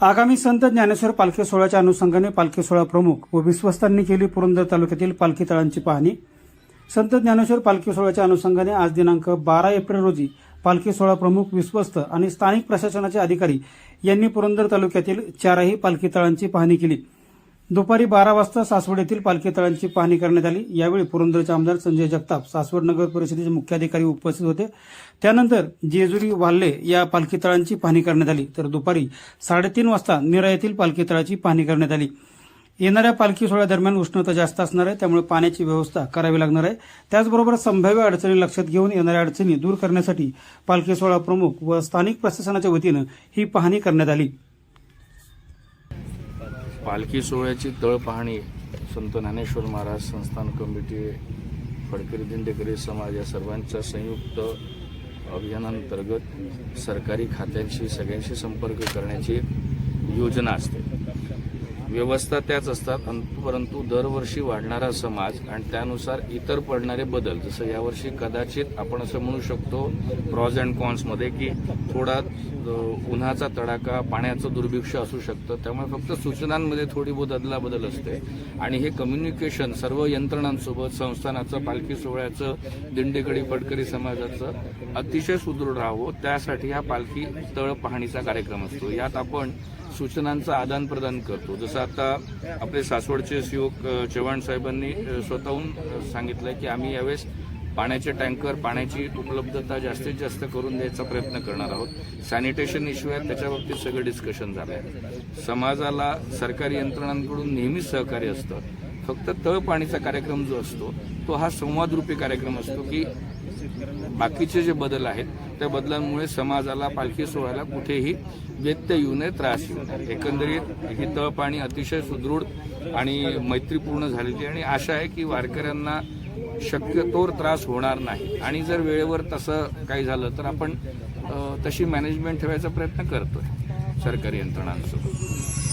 आगामी संत ज्ञानेश्वर पालखी सोहळ्याच्या अनुषंगाने पालखी सोहळा प्रमुख व विश्वस्तांनी केली पुरंदर तालुक्यातील पालखी तळांची पाहणी. संत ज्ञानेश्वर पालखी सोहळ्याच्या अनुषंगाने आज दिनांक बारा एप्रिल रोजी पालखी सोहळा प्रमुख विश्वस्त आणि स्थानिक प्रशासनाचे अधिकारी यांनी पुरंदर तालुक्यातील चारही पालखी तळांची पाहणी केली. दुपारी बारा वाजता सासवड येथील पालखी तळांची पाहणी करण्यात आली. यावेळी पुरंदरचे आमदार संजय जगताप सासवड नगर परिषदेचे मुख्याधिकारी उपस्थित होते. त्यानंतर जेजुरी वाल्ले या पालखी तळांची पाहणी करण्यात आली. तर दुपारी साडेतीन वाजता निरा येथील पालखी तळाची पाहणी करण्यात आली. येणाऱ्या पालखी सोहळ्यादरम्यान उष्णता जास्त असणार आहे त्यामुळे पाण्याची व्यवस्था करावी लागणार आहे. त्याचबरोबर संभाव्य अडचणी लक्षात घेऊन येणाऱ्या अडचणी दूर करण्यासाठी पालखी सोहळा प्रमुख व स्थानिक प्रशासनाच्या वतीनं ही पाहणी करण्यात आली. पालखी सोहळ्याची तळ पाहणी संत ज्ञानेश्वर महाराज संस्थान कमिटी फडकरी दिंडेकरी समाज या सर्वांच्या संयुक्त अभियानांतर्गत सरकारी खात्यांशी सगळ्यांशी संपर्क करण्याची योजना असते. व्यवस्था त्याच असतात अन- परंतु दरवर्षी वाढणारा समाज आणि त्यानुसार इतर पडणारे बदल जसं यावर्षी कदाचित आपण असं म्हणू शकतो प्रॉज अँड कॉन्समध्ये की थोडा उन्हाचा तडाखा पाण्याचं दुर्भिक्ष असू शकतं. त्यामुळे फक्त सूचनांमध्ये थोडी बहुत अदलाबदल असते. आणि हे कम्युनिकेशन सर्व यंत्रणांसोबत संस्थानाचं पालखी सोहळ्याचं दिंडेकडी फडकरी समाजाचं अतिशय सुदृढ राहावं. त्यासाठी हा पालखी तळ पाहणीचा कार्यक्रम असतो. यात आपण सूचनांचं आदान प्रदान करतो. जसं आता आपले सासवडचे युवक चव्हाण साहेबांनी स्वतःहून सांगितलं सांगितलंय की आम्ही यावेळेस पाण्याचे टँकर पाण्याची उपलब्धता जास्तीत जास्त करून द्यायचा प्रयत्न करणार आहोत. सॅनिटेशन इश्यू आहेत त्याच्या बाबतीत सगळं डिस्कशन झालं आहे समाजाला सरकारी यंत्रणांकडून नेहमीच सहकार्य असतं. फक्त तळ पाणीचा कार्यक्रम जो असतो तो हा संवादरूपी कार्यक्रम असतो की बाकीचे जे बदल आहेत त्या बदलांमुळे समाजाला पालखी सोहळ्याला कुठेही व्यत्यय येऊ नये त्रास येऊ नये. एकंदरीत ही तळपाणी अतिशय सुदृढ आणि मैत्रीपूर्ण झालेली आणि आशा आहे की वारकऱ्यांना शक्यतोर त्रास होणार नाही. आणि जर वेळेवर तसं काही झालं तर आपण तशी मॅनेजमेंट ठेवायचा प्रयत्न करतोय सरकारी यंत्रणांसोबत.